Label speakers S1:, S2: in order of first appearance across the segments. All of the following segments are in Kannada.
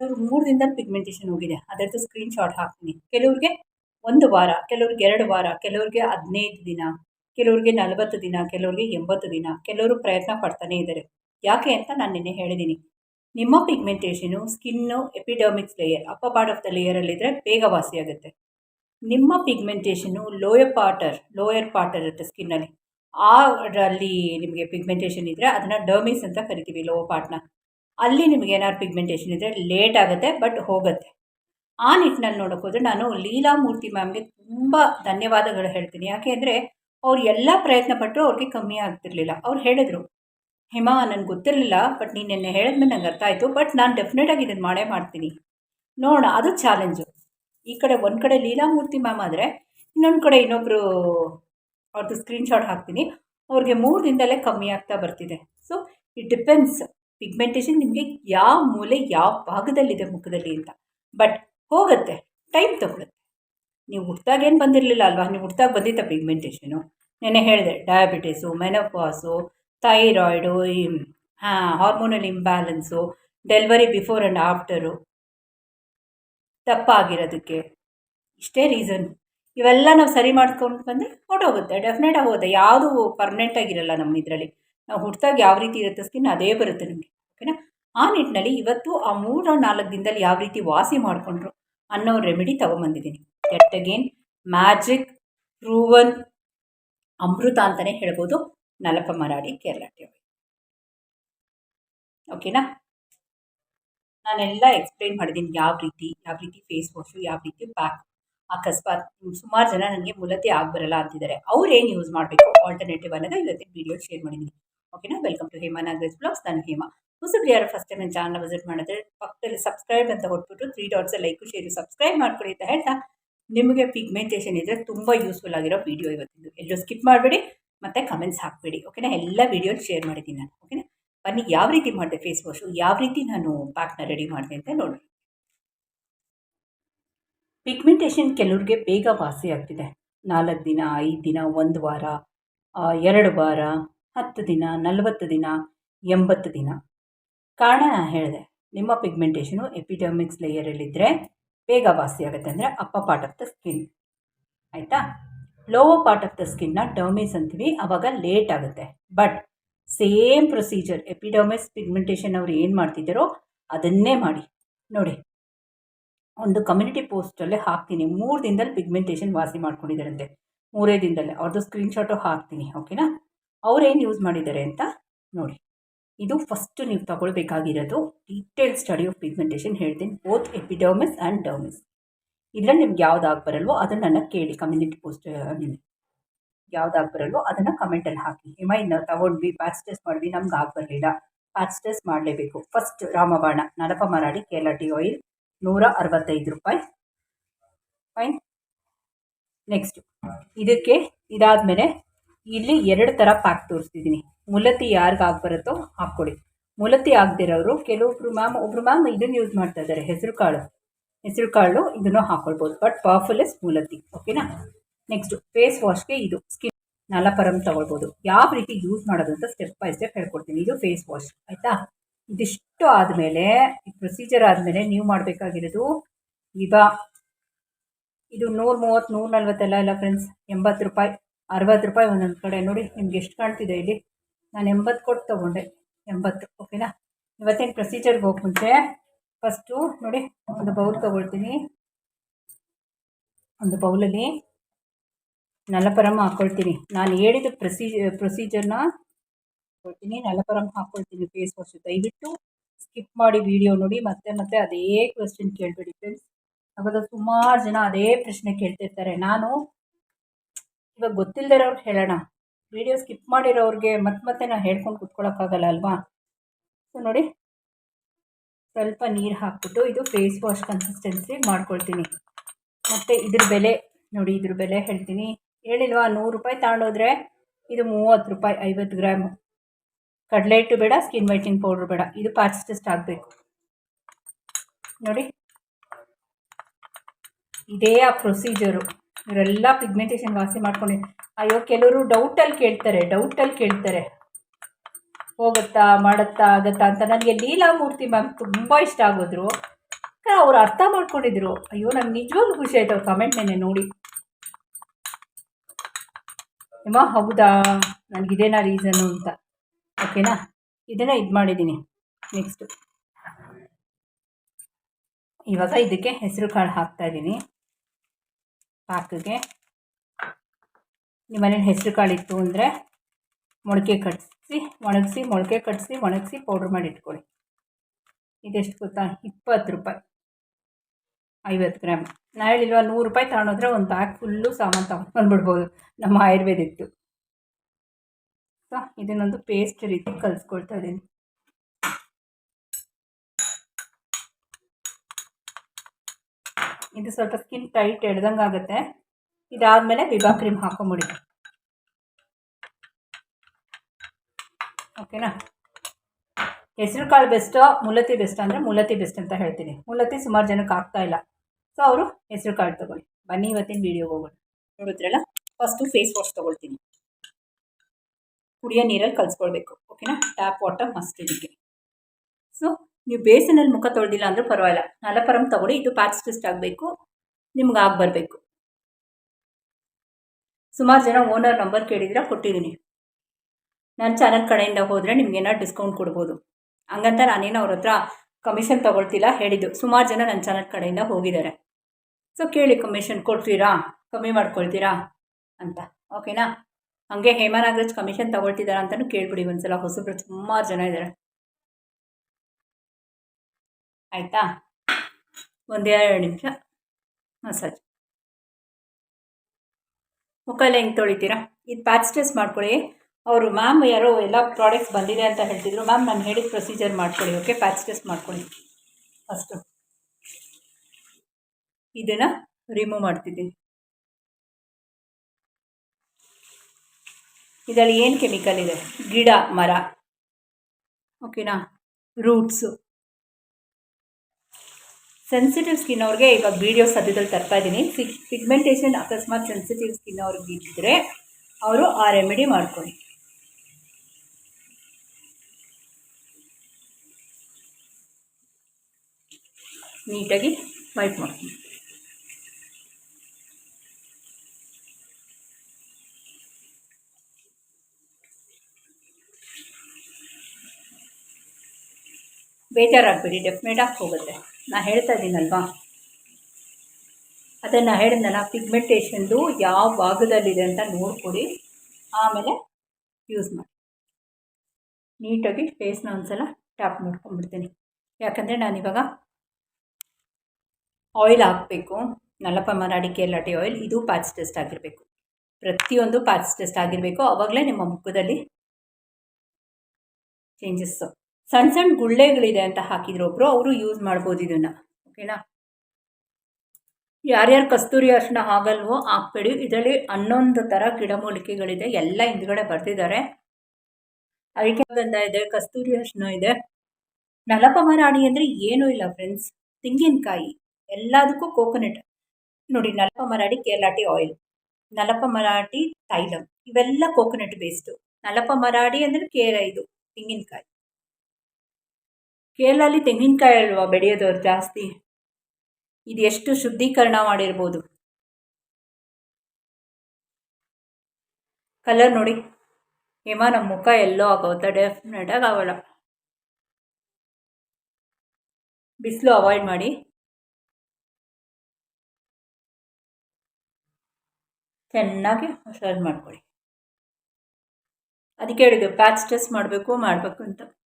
S1: ಮೂರು ದಿನದಲ್ಲಿ ಪಿಗ್ಮೆಂಟೇಷನ್ ಹೋಗಿದೆ. ಅದರದ್ದು ಸ್ಕ್ರೀನ್ ಶಾಟ್ ಹಾಕ್ತೀನಿ. ಕೆಲವ್ರಿಗೆ ಒಂದು ವಾರ, ಕೆಲವ್ರಿಗೆ ಎರಡು ವಾರ, ಕೆಲವ್ರಿಗೆ ಹದಿನೈದು ದಿನ, ಕೆಲವ್ರಿಗೆ ನಲವತ್ತು ದಿನ, ಕೆಲವ್ರಿಗೆ ಎಂಬತ್ತು ದಿನ, ಕೆಲವರು ಪ್ರಯತ್ನ ಪಡ್ತಾನೇ ಇದ್ದಾರೆ. ಯಾಕೆ ಅಂತ ನಾನು ನಿನ್ನೆ ಹೇಳಿದ್ದೀನಿ ನಿಮ್ಮ pigmentation skin epidermis layer upper part of the ಲೇಯರಲ್ಲಿದ್ದರೆ ಬೇಗ ವಾಸಿಯಾಗುತ್ತೆ ನಿಮ್ಮ pigmentation lower part lower part ಇರುತ್ತೆ ಸ್ಕಿನ್ನಲ್ಲಿ ಆ ಅಲ್ಲಿ ನಿಮಗೆ ಪಿಗ್ಮೆಂಟೇಷನ್ ಇದ್ದರೆ ಅದನ್ನು ಡರ್ಮಿಸ್ ಅಂತ ಕರಿತೀವಿ ಲೋ ಪಾರ್ಟ್ನ ಅಲ್ಲಿ ನಿಮಗೆ ಏನಾದ್ರು ಪಿಗ್ಮೆಂಟೇಷನ್ ಇದ್ದರೆ ಲೇಟ್ ಆಗುತ್ತೆ ಬಟ್ ಹೋಗುತ್ತೆ. ಆ ನಿಟ್ಟಿನಲ್ಲಿ ನೋಡೋಕೆ ಹೋದರೆ ನಾನು ಲೀಲಾ ಮೂರ್ತಿ ಮ್ಯಾಮ್ಗೆ ತುಂಬ ಧನ್ಯವಾದಗಳು ಹೇಳ್ತೀನಿ. ಯಾಕೆ ಅಂದರೆ ಅವ್ರು ಎಲ್ಲ ಪ್ರಯತ್ನ ಪಟ್ಟರು ಅವ್ರಿಗೆ ಕಮ್ಮಿ ಆಗ್ತಿರ್ಲಿಲ್ಲ. ಅವ್ರು ಹೇಳಿದ್ರು, ಹಿಮಾ, ನನಗೆ ಗೊತ್ತಿರಲಿಲ್ಲ ಬಟ್ ನೀನು ನಿನ್ನೆ ಹೇಳಿದ್ಮೇಲೆ ನಂಗೆ ಅರ್ಥ ಆಯಿತು ಬಟ್ ನಾನು ಡೆಫಿನೆಟಾಗಿ ಇದನ್ನು ಮಾಡೇ ಮಾಡ್ತೀನಿ. ನೋಡೋಣ, ಅದು ಚಾಲೆಂಜು ಈ ಕಡೆ ಒಂದು ಕಡೆ ಲೀಲಾಮೂರ್ತಿ ಮ್ಯಾಮ್ ಆದರೆ, ಇನ್ನೊಂದು ಕಡೆ ಇನ್ನೊಬ್ಬರು ಅವ್ರದ್ದು ಸ್ಕ್ರೀನ್ಶಾಟ್ ಹಾಕ್ತೀನಿ. ಅವ್ರಿಗೆ ಮೂರು ದಿನದಲ್ಲೇ ಕಮ್ಮಿ ಆಗ್ತಾ ಬರ್ತಿದೆ. ಸೊ ಇಟ್ ಡಿಪೆಂಡ್ಸ್ ಪಿಗ್ಮೆಂಟೇಷನ್ ನಿಮಗೆ ಯಾವ ಮೂಲೆ ಯಾವ ಭಾಗದಲ್ಲಿದೆ ಮುಖದಲ್ಲಿ ಅಂತ. ಬಟ್ ಹೋಗುತ್ತೆ ಟೈಮ್ ತಗೊಳುತ್ತೆ. ನೀವು ಹುಟ್ಟಾಗ ಏನು ಬಂದಿರಲಿಲ್ಲ ಅಲ್ವಾ? ನೀವು ಹುಟ್ಟಾಗ ಬಂದಿತ್ತ ಪಿಗ್ಮೆಂಟೇಷನು ನೆನೆ ಹೇಳಿದೆ ಡಯಾಬಿಟೀಸು ಮೆನೋಪಾಸು ಥೈರಾಯ್ಡು ಹಾಂ hormonal imbalance delivery before and after ತಪ್ಪಾಗಿರೋದಕ್ಕೆ. ಇಷ್ಟೇ ರೀಸನ್ ಇವೆಲ್ಲ ನಾವು ಸರಿ ಮಾಡ್ಕೊಂಡು ಬಂದರೆ ಹೊರಟೋಗುತ್ತೆ. ಡೆಫಿನೆಟಾಗಿ ಹೋಗುತ್ತೆ. ಯಾವುದು ಪರ್ಮನೆಂಟಾಗಿರಲ್ಲ ನಮ್ಮ ಇದರಲ್ಲಿ. ನಾವು ಹುಟ್ಟಿದಾಗ ಯಾವ ರೀತಿ ಇರುತ್ತೆ ಸ್ಕಿನ್ ಅದೇ ಬರುತ್ತೆ ನಮಗೆ ಓಕೆನಾ ಆ ನಿಟ್ಟಿನಲ್ಲಿ ಇವತ್ತು ಆ ಮೂರು ನಾಲ್ಕು ದಿನದಲ್ಲಿ ಯಾವ ರೀತಿ ವಾಸಿ ಮಾಡಿಕೊಂಡ್ರು ಅನ್ನೋ ರೆಮಿಡಿ ತಗೊಂಬಂದಿದ್ದೀನಿ. ಎಟ್ ಅಗೇನ್ ಮ್ಯಾಜಿಕ್ ಪ್ರೂವನ್ ಅಮೃತ ಅಂತಲೇ ಹೇಳ್ಬೋದು ನಲಪ ಮರಾಡಿ ಕೇರಳ ಟೇಬಲ್ ಓಕೆನಾ ನಾನೆಲ್ಲ ಎಕ್ಸ್ಪ್ಲೈನ್ ಮಾಡಿದ್ದೀನಿ ಯಾವ ರೀತಿ ಯಾವ ರೀತಿ ಫೇಸ್ ವಾಶು ಯಾವ ರೀತಿ ಪ್ಯಾಕ್ ಅಕಸ್ಮಾತ್ ಸುಮಾರು ಜನ ನನಗೆ ಮುಲತಿ ಆಗಬರಲ್ಲ ಅಂತಿದ್ದಾರೆ. ಅವ್ರು ಯೂಸ್ ಮಾಡಬೇಕು ಆಲ್ಟರ್ನೇಟಿವ್ ಅನ್ನೋದು ಇವತ್ತಿನ ವೀಡಿಯೋ ಶೇರ್ ಮಾಡಿದ್ದೀನಿ ಓಕೆನಾ welcome to Hema Nagaraj blogs ನಾನು ಹೇಮಾ. ಹೊಸಬ್ರು ಯಾರು ಫಸ್ಟ್ ಟೈಮ್ ನನ್ನ ಚಾನಲ್ ವಿಸಿಟ್ ಮಾಡಿದ್ರೆ ಪಕ್ಕದಲ್ಲಿ ಸಬ್ಸ್ಕ್ರೈಬ್ ಅಂತ ಹೊಟ್ಬಿಟ್ಟು three dots like share subscribe ಮಾಡ್ಕೊಳ್ಳಿ ಅಂತ ಹೇಳ್ತಾ ನಿಮಗೆ ಪಿಗ್ಮೆಂಟೇಷನ್ ಇದ್ದರೆ ತುಂಬ ಯೂಸ್ಫುಲ್ ಆಗಿರೋ ವೀಡಿಯೋ ಇವತ್ತಿಂದು. ಎಲ್ಲರೂ ಸ್ಕಿಪ್ ಮಾಡಬೇಡಿ, ಮತ್ತು ಕಮೆಂಟ್ಸ್ ಹಾಕಬೇಡಿ. ಓಕೆನಾ ಎಲ್ಲ ವೀಡಿಯೋ ಶೇರ್ ಮಾಡಿದ್ದೀನಿ ನಾನು. ಓಕೆನಾ ಬನ್ನಿ, ಯಾವ ರೀತಿ ಮಾಡಿದೆ ಫೇಸ್ ವಾಶು ಯಾವ ರೀತಿ ನಾನು ಪ್ಯಾಕ್ನ ರೆಡಿ ಮಾಡಿದೆ ಅಂತ ನೋಡಿ ಪಿಗ್ಮೆಂಟೇಷನ್ ಕೆಲವ್ರಿಗೆ ಬೇಗ ವಾಸಿ ಆಗ್ತಿದೆ. ನಾಲ್ಕು ದಿನ, ಐದು ದಿನ, ಒಂದು ವಾರ ಎರಡು ವಾರ ಹತ್ತು ದಿನ, ನಲವತ್ತು ದಿನ, ಎಂಬತ್ತು ದಿನ. ಕಾರಣ ಹೇಳಿದೆ, ನಿಮ್ಮ ಪಿಗ್ಮೆಂಟೇಷನು ಎಪಿಡರ್ಮಿಕ್ಸ್ ಲೇಯರಲ್ಲಿದ್ದರೆ ಬೇಗ ವಾಸಿ ಆಗುತ್ತೆ ಅಂದರೆ upper part of the skin ಆಯಿತಾ? ಲೋವರ್ ಪಾರ್ಟ್ ಆಫ್ ದ ಸ್ಕಿನ್ನ ಟರ್ಮಿಸ್ ಅಂತೀವಿ ಆವಾಗ ಲೇಟ್ ಆಗುತ್ತೆ. But same procedure epidermis pigmentation ಅವ್ರು ಏನು ಮಾಡ್ತಿದ್ದಾರೋ ಅದನ್ನೇ ಮಾಡಿ. ನೋಡಿ, ಒಂದು ಕಮ್ಯುನಿಟಿ ಪೋಸ್ಟಲ್ಲೇ ಹಾಕ್ತೀನಿ. ಮೂರು ದಿನದಲ್ಲಿ ಪಿಗ್ಮೆಂಟೇಷನ್ ವಾಸಿ ಮಾಡ್ಕೊಂಡಿದ್ದಾರಂತೆ. ಮೂರೇ ದಿನದಲ್ಲೇ. ಅವ್ರದ್ದು ಸ್ಕ್ರೀನ್ಶಾಟು ಹಾಕ್ತೀನಿ ಓಕೆನಾ ಅವ್ರೇನು ಯೂಸ್ ಮಾಡಿದ್ದಾರೆ ಅಂತ ನೋಡಿ. ಇದು ಫಸ್ಟ್ ನೀವು ತಗೊಳ್ಬೇಕಾಗಿರೋದು ಡೀಟೇಲ್ ಸ್ಟಡಿ ಆಫ್ ಪಿಗ್ಮೆಂಟೇಷನ್ ಹೇಳ್ತೀನಿ ಬೋತ್ ಎಪಿಡರ್ಮಿಸ್ ಆ್ಯಂಡ್ ಡರ್ಮಿಸ್ ಇದರಲ್ಲಿ ನಿಮ್ಗೆ ಯಾವ್ದು ಬರಲ್ವೋ ಅದನ್ನು ನನ್ನ ಕೇಳಿ ಕಮ್ಯುನಿಟಿ ಪೋಸ್ಟ್ ಯಾವ್ದು ಬರಲ್ವೋ ಅದನ್ನು ಕಮೆಂಟಲ್ಲಿ ಹಾಕಿ. ಹಿಮ ನಾವು ತಗೊಂಡ್ವಿ ಪ್ಯಾಚ್ ಟೆಸ್ಟ್ ಮಾಡಿದ್ವಿ, ನಮ್ಗೆ ಬರಲಿಲ್ಲ. ಪ್ಯಾಚ್ ಟೆಸ್ಟ್ ಮಾಡಲೇಬೇಕು. ಫಸ್ಟ್ ರಾಮಬಾಣ, ನಡಪ ಮರಾಡಿ, ಕೇರಳ ಟಿ ಆಯಿಲ್ ನೂರ ಅರವತ್ತೈದು ರೂಪಾಯಿ. ಫೈನ್ ನೆಕ್ಸ್ಟ್ ಇದಕ್ಕೆ ಇದಾದಮೇಲೆ ಇಲ್ಲಿ ಎರಡು ಥರ ಪ್ಯಾಕ್ ತೋರಿಸ್ತಿದ್ದೀನಿ. ಮುಲತಿ ಯಾರಿಗೆ ಬರುತ್ತೋ ಹಾಕ್ಕೊಡಿ ಮುಲತಿ ಆಗದಿರೋರು ಕೆಲವೊಬ್ರು ಮ್ಯಾಮ್ ಒಬ್ರು ಮ್ಯಾಮ್ ಇದನ್ನು ಯೂಸ್ ಮಾಡ್ತಾ ಇದ್ದಾರೆ ಹೆಸರು ಕಾಳು. ಹೆಸರು ಕಾಳು ಇದನ್ನು ಹಾಕ್ಕೊಳ್ಬೋದು ಬಟ್ ಪವರ್ಫುಲ್ ಇಸ್ ಮುಲತಿ ಓಕೆನಾ ನೆಕ್ಸ್ಟ್ ಫೇಸ್ ವಾಶ್ಗೆ ಇದು. ಸ್ಕಿನ್ ನಲಪರಂ ತಗೊಳ್ಬೋದು. ಯಾವ ರೀತಿ ಯೂಸ್ ಮಾಡೋದು ಅಂತ ಸ್ಟೆಪ್ ಬೈ ಸ್ಟೆಪ್ ಹೇಳ್ಕೊಡ್ತೀನಿ. ಇದು ಫೇಸ್ ವಾಶ್ ಆಯಿತಾ? ಇದಿಷ್ಟು ಆದಮೇಲೆ, ಈ ಪ್ರೊಸೀಜರ್ ಆದಮೇಲೆ ನೀವು ಮಾಡಬೇಕಾಗಿರೋದು ಇವ ಇದು ನೂರ ಮೂವತ್ತು ನೂರ ನಲ್ವತ್ತೆಲ್ಲ ಇಲ್ಲ ಫ್ರೆಂಡ್ಸ್ ಎಂಬತ್ತು ರೂಪಾಯಿ. ಅರವತ್ತು ರೂಪಾಯಿ ಒಂದೊಂದು ಕಡೆ ನೋಡಿ, ನಿಮ್ಗೆ ಎಷ್ಟು ಕಾಣ್ತಿದೆ ಇಲ್ಲಿ? ನಾನು ಎಂಬತ್ತು ಕೊಟ್ಟು ತೊಗೊಂಡೆ, ಎಂಬತ್ತು ಓಕೆನಾ ಇವತ್ತೇನು ಪ್ರೊಸೀಜರ್ಗೆ ಹೋಗಿ ಮುಂಚೆ ಫಸ್ಟು ನೋಡಿ, ಒಂದು ಬೌಲ್ ತೊಗೊಳ್ತೀನಿ. ಒಂದು ಬೌಲಲ್ಲಿ ನಲಪರಮ ಹಾಕ್ಕೊಳ್ತೀನಿ ನಾನು ಹೇಳಿದ ಪ್ರೊಸೀಜರ್ ಪ್ರೊಸೀಜರ್ನ ಹಾಕ್ಕೊಳ್ತೀನಿ ನಲಪರಂ ಹಾಕ್ಕೊಳ್ತೀನಿ ಫೇಸ್ ವಾಶ್ ದಯವಿಟ್ಟು ಸ್ಕಿಪ್ ಮಾಡಿ ವಿಡಿಯೋ ನೋಡಿ, ಮತ್ತೆ ಮತ್ತೆ ಅದೇ ಕ್ವೆಶ್ಚನ್ ಕೇಳಬೇಡಿ ಫ್ರೆಂಡ್ಸ್ ಹಾಗಾದ್ರೆ ಸುಮಾರು ಜನ ಅದೇ ಪ್ರಶ್ನೆ ಕೇಳ್ತಿರ್ತಾರೆ. ನಾನು ಇವಾಗ ಗೊತ್ತಿಲ್ಲದಿರೋರ್ಗೆ ಹೇಳೋಣ. ವಿಡಿಯೋ ಸ್ಕಿಪ್ ಮಾಡಿರೋರಿಗೆ ಮತ್ತೆ ಮತ್ತೆ ನಾನು ಹೇಳ್ಕೊಂಡು ಕುತ್ಕೊಳ್ಳೋಕ್ಕಾಗಲ್ಲ ಅಲ್ವಾ? ಸೊ ನೋಡಿ. ಸ್ವಲ್ಪ ನೀರು ಹಾಕ್ಬಿಟ್ಟು ಇದು ಫೇಸ್ ವಾಶ್ ಕನ್ಸಿಸ್ಟೆನ್ಸಿ ಮಾಡ್ಕೊಳ್ತೀನಿ. ಮತ್ತು ಇದ್ರ ಬೆಲೆ, ನೋಡಿ ಇದ್ರ ಬೆಲೆ ಹೇಳ್ತೀನಿ. ಹೇಳಿಲ್ವಾ, ನೂರು ರೂಪಾಯಿ ತಗೊಂಡೋದ್ರೆ ಇದು ಮೂವತ್ತು ರೂಪಾಯಿ, ಐವತ್ತು ಗ್ರಾಮು. ಕಡಲೆ ಹಿಟ್ಟು ಬೇಡ ಸ್ಕಿನ್ ವೈಟಿಂಗ್ ಪೌಡ್ರ್ ಬೇಡ, ಇದು ಟೆಸ್ಟ್ ಆಗಬೇಕು. ನೋಡಿ. ಇದೇ ಆ ಪ್ರೊಸೀಜರು ಇವರೆಲ್ಲ ಪಿಗ್ಮೆಂಟೇಷನ್ ವಾಸಿ ಮಾಡ್ಕೊಂಡು, ಅಯ್ಯೋ, ಕೆಲವರು ಡೌಟಲ್ಲಿ ಕೇಳ್ತಾರೆ ಡೌಟಲ್ಲಿ ಕೇಳ್ತಾರೆ. ಹೋಗುತ್ತಾ, ಮಾಡುತ್ತಾ, ಆಗತ್ತಾ ಅಂತ ನನಗೆ ಲೀಲಾಮೂರ್ತಿ ಮ್ಯಾಮ್ ತುಂಬ ಇಷ್ಟ ಆಗೋದ್ರು. ಅವ್ರು ಅರ್ಥ ಮಾಡ್ಕೊಂಡಿದ್ರು. ಅಯ್ಯೋ, ನಂಗೆ ನಿಜವಾಗ್ಲೂ ಖುಷಿ ಆಯ್ತು ಅವ್ರ ಕಮೆಂಟ್ ನೆನೆ ನೋಡಿ. ಅಮ್ಮ ಹೌದಾ? ನನಗಿದೇನಾ ರೀಸನು ಅಂತ. ಓಕೆನಾ ಇದನ್ನ ಇದು ಮಾಡಿದ್ದೀನಿ ನೆಕ್ಸ್ಟು ಇವಾಗ ಇದಕ್ಕೆ ಹೆಸರು ಕಾಳು ಹಾಕ್ತಾ ಇದ್ದೀನಿ ಪಾಕಿಗೆ ನಿಮ್ಮ ಮನೇಲಿ ಹೆಸರು ಕಾಳು ಇತ್ತು ಅಂದರೆ ಮೊಳಕೆ ಕಟ್ಟಿಸಿ ಒಣಗಿಸಿ, ಮೊಳಕೆ ಕಟ್ಟಿಸಿ ಒಣಗಿಸಿ ಪೌಡ್ರ್ ಮಾಡಿ ಇಟ್ಕೊಳ್ಳಿ. ಇದೆಷ್ಟು ಗೊತ್ತಾ? ಇಪ್ಪತ್ತು ರೂಪಾಯಿ. ಐವತ್ತು ಗ್ರಾಮ್. ನಾ ಹೇಳಿಲ್ವ, ನೂರು ರೂಪಾಯಿ ತಗೊಂಡೋದ್ರೆ ಒಂದು ಬ್ಯಾಗ್ ಫುಲ್ಲು ಸಾಮಾನು ತಗೊಂಡ್ಬಿಡ್ಬೋದು ನಮ್ಮ ಆಯುರ್ವೇದಿಕ್ದು. ಸೊ ಇದನ್ನೊಂದು ಪೇಸ್ಟ್ ರೀತಿ ಕಲಿಸ್ಕೊಳ್ತಾ ಇದ್ದೀನಿ. ಇದು ಸ್ವಲ್ಪ ಸ್ಕಿನ್ ಟೈಟ್ ಎಳ್ದಂಗೆ ಆಗುತ್ತೆ. ಇದಾದಮೇಲೆ ವಿಭಾ ಕ್ರೀಮ್ ಹಾಕೊಂಬಿಡಿ. ಓಕೆನಾ ಹೆಸರು ಕಾಳು ಬೆಸ್ಟೋ ಮುಲತಿ ಬೆಸ್ಟ್ ಅಂದರೆ ಮುಲತಿ ಬೆಸ್ಟ್ ಅಂತ ಹೇಳ್ತೀನಿ. ಮುಲತಿ ಸುಮಾರು ಜನಕ್ಕೆ ಆಗ್ತಾ ಇಲ್ಲ. ಸೊ ಅವರು ಹೆಸರು ಕಾಳು ತೊಗೊಳ್ಳಿ. ಬನ್ನಿ ಇವತ್ತಿನ ವೀಡಿಯೋಗೆ ಹೋಗೋಣ. ನೋಡಿದ್ರಲ್ಲ? ಫಸ್ಟು ಫೇಸ್ ವಾಶ್ ತೊಗೊಳ್ತೀನಿ. ಕುಡಿಯೋ ನೀರಲ್ಲಿ ಕಲಿಸ್ಕೊಳ್ಬೇಕು. ಓಕೆನಾ ಟ್ಯಾಪ್ ವಾಟರ್ ಮಸ್ಟ್ ಇದಕ್ಕೆ ಸೊ ನೀವು ಬೇಸಿನಲ್ಲಿ ಮುಖ ತೊಳೆದಿಲ್ಲ ಅಂದರೂ ಪರವಾಗಿಲ್ಲ. ನಲಪರಂ ತೊಗೊಳ್ಳಿ, ಇದು ಪ್ಯಾಚ್ ಟೆಸ್ಟ್ ಆಗಬೇಕು, ನಿಮ್ಗೆ ಆಗಿ ಬರಬೇಕು. ಸುಮಾರು ಜನ ಓನರ್ ನಂಬರ್ ಕೇಳಿದ್ರೆ ಕೊಟ್ಟಿದ್ದೀನಿ. ನನ್ನ ಚಾನಲ್ ಕಡೆಯಿಂದ ಹೋದರೆ ನಿಮ್ಗೆ ಏನಾದ್ರು ಡಿಸ್ಕೌಂಟ್ ಕೊಡ್ಬೋದು. ಹಂಗಂತ ನಾನೇನು ಅವ್ರ ಹತ್ರ ಕಮಿಷನ್ ತೊಗೊಳ್ತಿಲ್ಲ, ಹೇಳಿದ್ದು. ಸುಮಾರು ಜನ ನನ್ನ ಚಾನಲ್ ಕಡೆಯಿಂದ ಹೋಗಿದ್ದಾರೆ. ಸೊ ಕೇಳಿ ಕಮಿಷನ್ ಕೊಡ್ತೀರಾ? ಕಮ್ಮಿ ಮಾಡ್ಕೊಳ್ತೀರಾ? ಅಂತ. ಓಕೆನಾ ಹಾಗೆ ಹೇಮಾ ನಾಗರಾಜ್ ಕಮಿಷನ್ ತೊಗೊಳ್ತಿದ್ದಾರಾ ಅಂತಲೂ ಕೇಳ್ಬಿಡಿ ಒಂದ್ಸಲ. ಹೊಸಬ್ರು ಸುಮಾರು ಜನ ಇದ್ದಾರೆ ಆಯಿತಾ? ಒಂದೆರಡು ನಿಮಿಷ. ಮಸಾಜ್. ಮುಖ ಎಲ್ಲ ಹೆಂಗೆ ತೊಳಿತೀರಾ? ಇದು ಪ್ಯಾಚ್ ಟೆಸ್ಟ್ ಮಾಡ್ಕೊಳ್ಳಿ. ಅವರು ಮ್ಯಾಮ್ ಯಾರೋ ಎಲ್ಲ ಪ್ರಾಡಕ್ಟ್ಸ್ ಬಂದಿದೆ ಅಂತ ಹೇಳ್ತಿದ್ರು. ಮ್ಯಾಮ್ ನಾನು ಹೇಳಿದ ಪ್ರೊಸೀಜರ್ ಮಾಡ್ಕೊಳ್ಳಿ ಓಕೆ ಪ್ಯಾಚ್ ಟೆಸ್ಟ್ ಮಾಡ್ಕೊಳ್ಳಿ. ಫಸ್ಟು ಇದನ್ನು ರಿಮೂವ್ ಮಾಡ್ತಿದ್ದೀನಿ. ಇದರಲ್ಲಿ ಏನು ಕೆಮಿಕಲ್ ಇದೆ? ಗಿಡ, ಮರ. ಓಕೆನಾ ರೂಟ್ಸು ಸೆನ್ಸಿಟಿವ್ ಸ್ಕಿನ್ ಅವ್ರಿಗೆ ಇವಾಗ ವೀಡಿಯೋ ಸದ್ಯದಲ್ಲಿ ತರ್ತಾ ಇದ್ದೀನಿ ಪಿಗ್ಮೆಂಟೇಷನ್ ಅಕಸ್ಮಾತ್ ಸೆನ್ಸಿಟಿವ್ ಸ್ಕಿನ್ ಅವ್ರಿಗೆ ಇದ್ದರೆ ಅವರು ಆ ರೆಮಿಡಿ ಮಾಡ್ಕೊಳ್ಳಿ. ನೀಟಾಗಿ ವೈಟ್ ಮಾಡ್ತೀನಿ ಬೇಜಾರಾಗಬೇಡಿ ಡೆಫಿನೆಟಾಗಿ ಹೋಗುತ್ತೆ. ನಾ ಹೇಳ್ತಾ ಇದ್ದೀನಲ್ವಾ ಅದನ್ನು ಹೇಳಿದ್ನಲ್ಲ ಪಿಗ್ಮೆಂಟೇಷನ್ದು ಯಾವ ಭಾಗದಲ್ಲಿದೆ ಅಂತ ನೋಡ್ಕೊಡಿ. ಆಮೇಲೆ ಯೂಸ್ ಮಾಡಿ. ನೀಟಾಗಿ ಫೇಸ್ನ ಒಂದ್ಸಲ ಟ್ಯಾಪ್ ಮಾಡ್ಕೊಂಡ್ಬಿಡ್ತೀನಿ ಯಾಕಂದರೆ ನಾನಿವಾಗ ಆಯಿಲ್ ಹಾಕಬೇಕು. ನಲ್ಲಪ್ಪ ಮರ ಅಡಿಕೆ ಲಾಟಿ ಆಯಿಲ್ ಇದು ಪ್ಯಾಚ್ ಟೆಸ್ಟ್ ಆಗಿರಬೇಕು. ಪ್ರತಿಯೊಂದು ಪ್ಯಾಚ್ ಟೆಸ್ಟ್ ಆಗಿರಬೇಕು. ಅವಾಗಲೇ ನಿಮ್ಮ ಮುಖದಲ್ಲಿ ಚೇಂಜಸ್ಸು ಸಣ್ಣ ಸಣ್ಣ ಗುಳ್ಳೆಗಳಿದೆ ಅಂತ ಹಾಕಿದ್ರು ಒಬ್ರು, ಅವರು ಯೂಸ್ ಮಾಡ್ಬೋದು ಇದನ್ನ. ಓಕೆನಾ ಯಾರ್ಯಾರು ಕಸ್ತೂರಿ ಅರಿಶಿನ ಆಗಲ್ವೋ ಹಾಕ್ಬೇಡಿ. ಇದರಲ್ಲಿ ಹನ್ನೊಂದು ಥರ ಗಿಡಮೂಲಿಕೆಗಳಿದೆ. ಎಲ್ಲ ಹಿಂದ್ಗಡೆ ಬರ್ತಿದ್ದಾರೆ ಅದಕ್ಕೆ ಗಂಧ ಇದೆ, ಕಸ್ತೂರಿ ಅರಿಶಿನ ಇದೆ. ನಲಪ ಮರಾಣಿ ಅಂದರೆ ಏನೂ ಇಲ್ಲ ಫ್ರೆಂಡ್ಸ್ ತೆಂಗಿನಕಾಯಿ, ಎಲ್ಲದಕ್ಕೂ ಕೋಕೋನಟ್ ನೋಡಿ ನಲಪ ಮರಾಡಿ ಕೇರಳಾಟಿ ಆಯಿಲ್ ನಲಪ ಮರಾಠಿ ತೈಲಂ, ಇವೆಲ್ಲ ಕೋಕೋನಟ್ ಬೇಸ್ಡು ನಲಪ ಮರಾಡಿ ಅಂದರೆ ಕೇರ ಇದು, ತೆಂಗಿನಕಾಯಿ. ಕೇರಳಲ್ಲಿ ತೆಂಗಿನಕಾಯಿ ಅಲ್ವಾ ಬೆಳೆಯೋದವ್ರು ಜಾಸ್ತಿ? ಇದು ಎಷ್ಟು ಶುದ್ಧೀಕರಣ ಮಾಡಿರ್ಬೋದು? ಕಲರ್ ನೋಡಿ. ಹೇಮ ನಮ್ಮ ಮುಖ ಎಲ್ಲೋ ಆಗೋತ ಡೆಫಿನೆಟಾಗಿ ಆಗೋಲ್ಲ. ಬಿಸಿಲು ಅವಾಯ್ಡ್ ಮಾಡಿ. ಚೆನ್ನಾಗಿ ಮಸಾಜ್ ಮಾಡ್ಕೊಳ್ಳಿ. ಅದಕ್ಕೆ ಹೇಳಿದ್ದು ಪ್ಯಾಚ್ ಟೆಸ್ಟ್ ಮಾಡಬೇಕು ಮಾಡಬೇಕು ಅಂತ.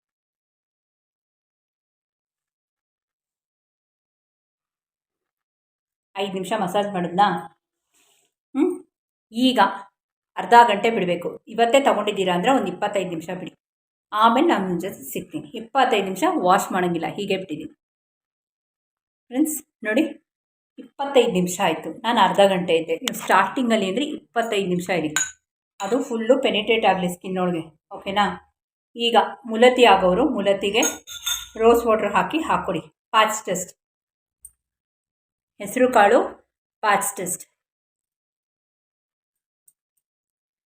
S1: ಐದು ನಿಮಿಷ ಮಸಾಜ್ ಮಾಡಿದ್ನಾ? ಹ್ಞೂ ಈಗ ಅರ್ಧ ಗಂಟೆ ಬಿಡಬೇಕು. ಇವತ್ತೇ ತೊಗೊಂಡಿದ್ದೀರಾ ಅಂದರೆ ಒಂದು ಇಪ್ಪತ್ತೈದು ನಿಮಿಷ ಬಿಡಿ. ಆಮೇಲೆ ನಾನು ನಿಮ್ಮ ಜೊತೆ ಸಿಗ್ತೀನಿ. ಇಪ್ಪತ್ತೈದು ನಿಮಿಷ ವಾಶ್ ಮಾಡೋಂಗಿಲ್ಲ, ಹೀಗೆ ಬಿಟ್ಟಿದ್ದೀನಿ ಫ್ರೆಂಡ್ಸ್ ನೋಡಿ, ಇಪ್ಪತ್ತೈದು ನಿಮಿಷ ಆಯಿತು. ನಾನು ಅರ್ಧ ಗಂಟೆ ಇದ್ದೆ. ಸ್ಟಾರ್ಟಿಂಗಲ್ಲಿ ಅಂದರೆ ಇಪ್ಪತ್ತೈದು ನಿಮಿಷ ಇರಿ. ಅದು ಫುಲ್ಲು ಪೆನಿಟ್ರೇಟ್ ಆಗಲಿ ಸ್ಕಿನ್ ಒಳಗೆ ಓಕೆನಾ ಈಗ ಮುಲತಿ ಆಗೋರು, ಮುಲತಿಗೆ ರೋಸ್ ವಾಟ್ರ್ ಹಾಕಿ ಹಾಕ್ಕೊಡಿ ಪಾಚ್ ಟೆಸ್ಟ್ ಹೆಸರು ಕಾಳು ಪಾಚ್ ಟೆಸ್ಟ್.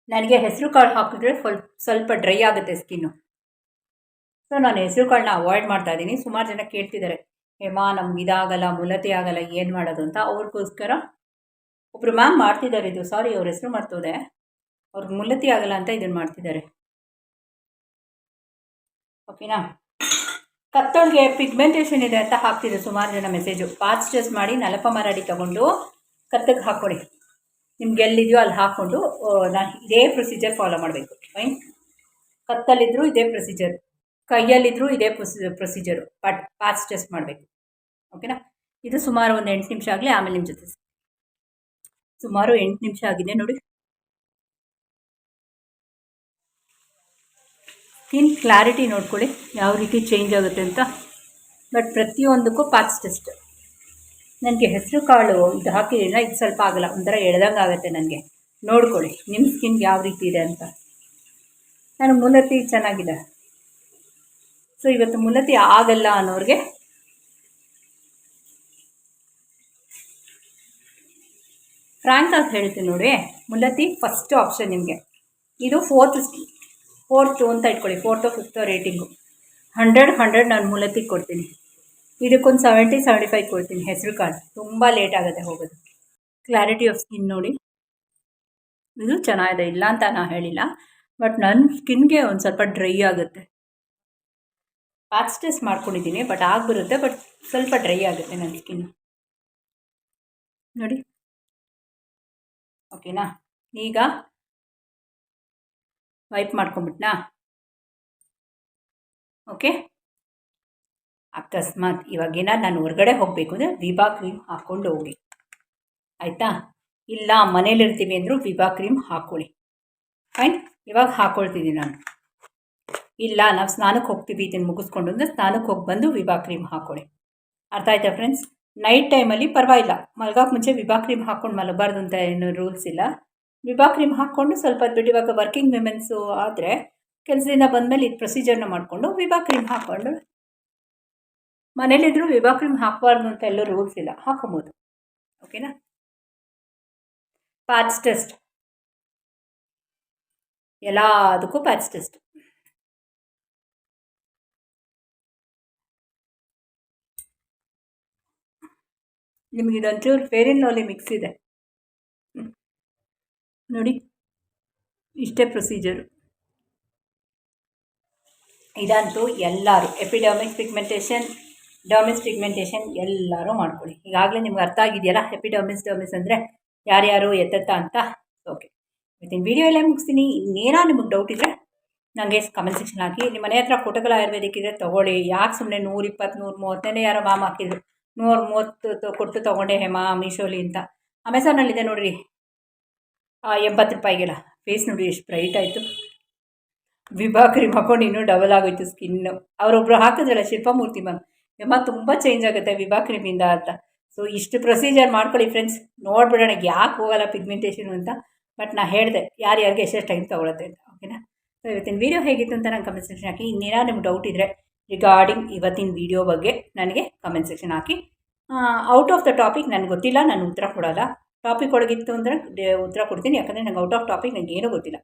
S1: ನನಗೆ ಹೆಸರು ಕಾಳು ಹಾಕಿದ್ರೆ ಸ್ವಲ್ಪ ಸ್ವಲ್ಪ ಡ್ರೈ ಆಗುತ್ತೆ ಸ್ಕಿನ್ನು. ಸೊ ನಾನು ಹೆಸರು ಕಾಳನ್ನ ಅವಾಯ್ಡ್ ಮಾಡ್ತಾ ಇದ್ದೀನಿ. ಸುಮಾರು ಜನ ಕೇಳ್ತಿದ್ದಾರೆ, ಹೇಮಾ, ನಮ್ಗೆ ಇದಾಗಲ್ಲ, ಮುಲತೆ ಆಗಲ್ಲ, ಏನು ಮಾಡೋದು? ಅಂತ. ಅವ್ರಿಗೋಸ್ಕರ ಒಬ್ಬರು ಮ್ಯಾಮ್ ಮಾಡ್ತಿದ್ದಾರೆ ಇದು. ಸಾರಿ ಅವ್ರ ಹೆಸರು ಮಾಡ್ತೋದೆ ಅವ್ರಿಗೆ ಮುಲತಿ ಆಗಲ್ಲ ಅಂತ ಇದನ್ನು ಮಾಡ್ತಿದ್ದಾರೆ. ಓಕೆನಾ ಕತ್ತೋಳಿಗೆ ಪಿಗ್ಮೆಂಟೇಷನ್ ಇದೆ ಅಂತ ಹಾಕ್ತಿದ್ರು ಸುಮಾರು ಜನ ಮೆಸೇಜು. ಟೆಸ್ಟ್ ಮಾಡಿ ನಲಪ ಮರಾಡಿ ತೊಗೊಂಡು ಕತ್ತಗೆ ಹಾಕ್ಕೊಡಿ ನಿಮ್ಗೆ ಎಲ್ಲಿದೆಯೋ ಅಲ್ಲಿ ಹಾಕ್ಕೊಂಡು ನಾನು ಇದೇ ಪ್ರೊಸೀಜರ್ ಫಾಲೋ ಮಾಡಬೇಕು. ಫೈನ್. ಕತ್ತಲ್ಲಿದ್ದರೂ ಇದೇ ಪ್ರೊಸೀಜರ್. ಕೈಯಲ್ಲಿದ್ದರೂ ಇದೇ ಪ್ರೊಸಿ, ಪ್ರೊಸೀಜರು. ಬಟ್ ಪಾಚ್ ಟೆಸ್ಟ್ ಮಾಡಬೇಕು. ಓಕೆನಾ? ಇದು ಸುಮಾರು ಒಂದು ಎಂಟು ನಿಮಿಷ ಆಗಲಿ ಆಮೇಲೆ ನಿಮ್ಮ ಜೊತೆ ಸುಮಾರು ಎಂಟು ನಿಮಿಷ ಆಗಿದೆ ನೋಡಿ. ಸ್ಕಿನ್ ಕ್ಲಾರಿಟಿ ನೋಡ್ಕೊಳ್ಳಿ ಯಾವ ರೀತಿ ಚೇಂಜ್ ಆಗುತ್ತೆ ಅಂತ. ಬಟ್ ಪ್ರತಿಯೊಂದಕ್ಕೂ ಪಾಚ್ ಟೆಸ್ಟ್. ನನಗೆ ಹೆಸರು ಕಾಳು ಇದು ಹಾಕಿದ್ರಿಂದ ಇದು ಸ್ವಲ್ಪ ಆಗಲ್ಲ, ಒಂಥರ ಎಳ್ದಂಗೆ ಆಗುತ್ತೆ ನನಗೆ. ನೋಡ್ಕೊಳ್ಳಿ ನಿಮ್ಮ ಸ್ಕಿನ್ ಯಾವ ರೀತಿ ಇದೆ ಅಂತ. ನಾನು ಮುಲತಿ ಚೆನ್ನಾಗಿದೆ. ಸೊ ಇವತ್ತು ಮುಲತಿ ಆಗಲ್ಲ ಅನ್ನೋರಿಗೆ ಫ್ರ್ಯಾಂಕ್ ಆಗಿ ಹೇಳ್ತೀನಿ ನೋಡಿ ಮುಲತಿ ಫಸ್ಟ್ ಆಪ್ಷನ್ ನಿಮಗೆ. ಇದು ಫೋರ್ತ್ ಫೋರ್ತು ಅಂತ ಇಟ್ಕೊಳ್ಳಿ, fourth fifth rating. Hundred hundred ನಾನು ಮೂಲತಿಗೆ ಕೊಡ್ತೀನಿ. ಇದಕ್ಕೊಂದು ಸೆವೆಂಟಿ ಸೆವೆಂಟಿ ಫೈವ್ ಕೊಡ್ತೀನಿ ಹೆಸರು ಕಾಳು ತುಂಬ ಲೇಟ್ ಆಗುತ್ತೆ ಹೋಗೋದು. ಕ್ಲಾರಿಟಿ ಆಫ್ ಸ್ಕಿನ್ ನೋಡಿ. ಇದು ಚೆನ್ನಾಗಿದೆ, ಇಲ್ಲ ಅಂತ ನಾನು ಹೇಳಿಲ್ಲ. ಬಟ್ ನನ್ನ ಸ್ಕಿನ್ಗೆ ಒಂದು ಸ್ವಲ್ಪ ಡ್ರೈ ಆಗುತ್ತೆ. ಪ್ಯಾಚ್ ಟೆಸ್ಟ್ ಮಾಡ್ಕೊಂಡಿದ್ದೀನಿ ಬಟ್ ಆಗಿಬಿಡುತ್ತೆ ಬಟ್ ಸ್ವಲ್ಪ ಡ್ರೈ ಆಗುತ್ತೆ ನನ್ನ ಸ್ಕಿನ್ ನೋಡಿ. ಓಕೆನಾ ಈಗ ವೈಪ್ ಮಾಡ್ಕೊಂಬಿಟ್ನಾ ಓಕೆ ಅಕಸ್ಮಾತ್ ಇವಾಗೇನ ನಾನು ಹೊರಗಡೆ ಹೋಗಬೇಕು ಅಂದರೆ ವಿಭಾ ಕ್ರೀಮ್ ಹಾಕ್ಕೊಂಡು ಹೋಗಿ. ಆಯಿತಾ? ಇಲ್ಲ ಮನೇಲಿರ್ತೀವಿ ಅಂದರೂ ವಿಭಾ ಕ್ರೀಮ್ ಹಾಕ್ಕೊಳ್ಳಿ ಫೈನ್ ಇವಾಗ ಹಾಕ್ಕೊಳ್ತಿದ್ದೀನಿ ನಾನು. ಇಲ್ಲ, ನಾವು ಸ್ನಾನಕ್ಕೆ ಹೋಗ್ತೀವಿ ಇದನ್ನು ಮುಗಿಸ್ಕೊಂಡು ಅಂದರೆ ಸ್ನಾನಕ್ಕೆ ಹೋಗಿ ಬಂದು ವಿಭಾ ಕ್ರೀಮ್ ಹಾಕ್ಕೊಳ್ಳಿ ಅರ್ಥ ಆಯ್ತಾ ಫ್ರೆಂಡ್ಸ್ ನೈಟ್ ಟೈಮಲ್ಲಿ ಪರವಾಗಿಲ್ಲ. ಮಲ್ಗೋಕೆ ಮುಂಚೆ ವಿಭಾ ಕ್ರೀಮ್ ಹಾಕ್ಕೊಂಡು ಮಲಗಬಾರ್ದು ಅಂತ ಏನು ರೂಲ್ಸ್ ಇಲ್ಲ. ವಿಭಾ ಕ್ರೀಮ್ ಹಾಕ್ಕೊಂಡು ಸ್ವಲ್ಪ ಹೊತ್ತು ಬಿಟ್ಟು ಇವಾಗ ವರ್ಕಿಂಗ್ ವಿಮೆನ್ಸು ಆದರೆ ಕೆಲಸದಿಂದ ಬಂದಮೇಲೆ ಇದು ಪ್ರೊಸೀಜರ್ನ ಮಾಡಿಕೊಂಡು ವಿಭಾ ಕ್ರೀಮ್ ಹಾಕ್ಕೊಂಡು ಮನೇಲಿದ್ದರೂ ವಿಭಾ ಕ್ರೀಮ್ ಹಾಕಬಾರ್ದು ಅಂತ ಎಲ್ಲೂ ರೂಲ್ಸ್ ಇಲ್ಲ ಹಾಕೊಬೋದು ಓಕೆನಾ ಪ್ಯಾಚ್ ಟೆಸ್ಟ್ ಎಲ್ಲದಕ್ಕೂ ಪ್ಯಾಚ್ ಟೆಸ್ಟ್ ನಿಮಗೆ ಇದೊಂಚೂರು ಫೇರ್ ಮಿಕ್ಸ್ ಇದೆ. ನೋಡಿ. ಇಷ್ಟೇ ಪ್ರೊಸೀಜರು ಇದಂತೂ ಎಲ್ಲರೂ ಎಪಿಡಮಿಕ್ ಪಿಗ್ಮೆಂಟೇಷನ್ ಡರ್ಮಿಸ್ ಪಿಗ್ಮೆಂಟೇಷನ್ ಎಲ್ಲರೂ ಮಾಡ್ಕೊಳ್ಳಿ. ಈಗಾಗಲೇ ನಿಮ್ಗೆ ಅರ್ಥ ಆಗಿದೆಯಲ್ಲ ಎಪಿಡರ್ಮಿಸ್ ಡರ್ಮಿಸ್ ಅಂದರೆ ಯಾರ್ಯಾರು ಎತ್ತೆತ್ತ ಅಂತ. ಓಕೆ ಇವತ್ತಿನ ವೀಡಿಯೋ ಎಲ್ಲ ಮುಗಿಸ್ತೀನಿ. ಇನ್ನೇನೋ ನಿಮಗೆ ಡೌಟ್ ಇದ್ದರೆ ನನಗೆ ಕಮೆಂಟ್ ಸೆಕ್ಷನ್ ಹಾಕಿ. ನಿಮ್ಮ ಮನೆ ಹತ್ರ ಫೋಟೋಗಳು ಆಯುರ್ವೇದಿಕ್ ಇದ್ದರೆ ತೊಗೊಳ್ಳಿ. ಯಾಕೆ ಸುಮ್ಮನೆ ನೂರು ಇಪ್ಪತ್ತು ನೂರು ಮೂವತ್ತನೇ ಯಾರೋ ಮಾಮ್ ಹಾಕಿದ್ರು. ನೂರು ಮೂವತ್ತು ಕೊಟ್ಟು ತೊಗೊಂಡೆ ಹೇಮಾ, ಮೀಶೋಲಿ ಅಂತ. ಅಮೆಝಾನಲ್ಲಿದೆ ನೋಡಿರಿ. ಎಂಬತ್ತು ರೂಪಾಯಿಗೆಲ್ಲ. ಫೇಸ್ ನೋಡಿ ಎಷ್ಟು ಬ್ರೈಟ್ ಆಯಿತು. ವಿಭಾ ಕ್ರೀಮ್ ಹಾಕೊಂಡು ಇನ್ನೂ ಡಬಲ್ ಆಗೋಯ್ತು ಸ್ಕಿನ್ನು ಅವರೊಬ್ಬರು ಹಾಕಿದ್ರಲ್ಲ ಶಿಲ್ಪಮೂರ್ತಿ ಮ್ಯಾಮ್ ಯಮ್ಮ, ತುಂಬ ಚೇಂಜ್ ಆಗುತ್ತೆ ವಿಭಾ ಕ್ರೀಮಿಂದ ಅಂತ. ಸೊ ಇಷ್ಟು ಪ್ರೊಸೀಜರ್ ಮಾಡ್ಕೊಳ್ಳಿ ಫ್ರೆಂಡ್ಸ್ ನೋಡ್ಬಿಡೋಣ ಯಾಕೆ ಹೋಗಲ್ಲ ಪಿಗ್ಮೆಂಟೇಷನ್ ಅಂತ. ಬಟ್ ನಾನು ಹೇಳಿದೆ ಯಾರ್ಯಾರಿಗೆ ಎಷ್ಟೆಷ್ಟು ಟೈಮ್ ತೊಗೊಳುತ್ತೆ ಅಂತ. ಓಕೆನಾ ಸೊ ಇವತ್ತಿನ ವೀಡಿಯೋ ಹೇಗಿತ್ತು ಅಂತ ನಂಗೆ ಕಮೆಂಟ್ ಸೆಕ್ಷನ್ ಹಾಕಿ. ಇನ್ನೇನೋ ನಿಮ್ಗೆ ಡೌಟ್ ಇದ್ದರೆ ರಿಗಾರ್ಡಿಂಗ್ ಇವತ್ತಿನ ವೀಡಿಯೋ ಬಗ್ಗೆ ನನಗೆ ಕಮೆಂಟ್ ಸೆಕ್ಷನ್ ಹಾಕಿ. ಔಟ್ ಆಫ್ ದ ಟಾಪಿಕ್ ನನಗೆ ಗೊತ್ತಿಲ್ಲ, ನಾನು ಉತ್ತರ ಕೊಡೋಲ್ಲ. ಟಾಪಿಕ್ ಒಳಗಿತ್ತು ಅಂದರೆ ಉತ್ತರ ಕೊಡ್ತೀನಿ. ಯಾಕಂದರೆ ನಂಗೆ ಔಟ್ ಆಫ್ ಟಾಪಿಕ್ ನನಗೆ ಏನೂ ಗೊತ್ತಿಲ್ಲ.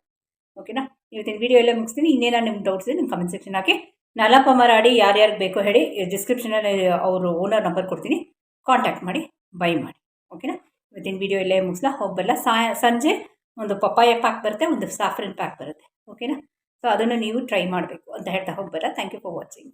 S1: ಓಕೆನಾ ಇವತ್ತಿನ ವೀಡಿಯೋ ಎಲ್ಲ ಮುಗಿಸ್ತೀನಿ. ಇನ್ನೇನು ನಿಮ್ಮ ಡೌಟ್ಸ್ ನಿಮ್ಮ ಕಮೆಂಟ್ ಸೆಕ್ಷನ್ ಹಾಕಿ. ನಲಪ ಮರಾಡಿ ಯಾರ್ಯಾರಿಗೆ ಬೇಕೋ ಹೇಳಿ ಡಿಸ್ಕ್ರಿಪ್ಷನಲ್ಲಿ ಅವರು ಓನರ್ ನಂಬರ್ ಕೊಡ್ತೀನಿ. ಕಾಂಟ್ಯಾಕ್ಟ್ ಮಾಡಿ ಬೈ ಮಾಡಿ. ಓಕೆನಾ ಇವತ್ತಿನ ವೀಡಿಯೋ ಎಲ್ಲೇ ಮುಗಿಸ್ಲಾ. ಹೋಗಬಲ್ಲ ಸಾಯ, ಸಂಜೆ ಒಂದು ಪಪ್ಪಾಯ ಪ್ಯಾಕ್ ಬರುತ್ತೆ, ಒಂದು ಸಾಫ್ರಿನ್ ಪ್ಯಾಕ್ ಬರುತ್ತೆ. ಓಕೆನಾ ಸೊ ಅದನ್ನು ನೀವು ಟ್ರೈ ಮಾಡಬೇಕು ಅಂತ ಹೇಳ್ತಾ ಹೋಗಬಲ್ಲ. Thank you for watching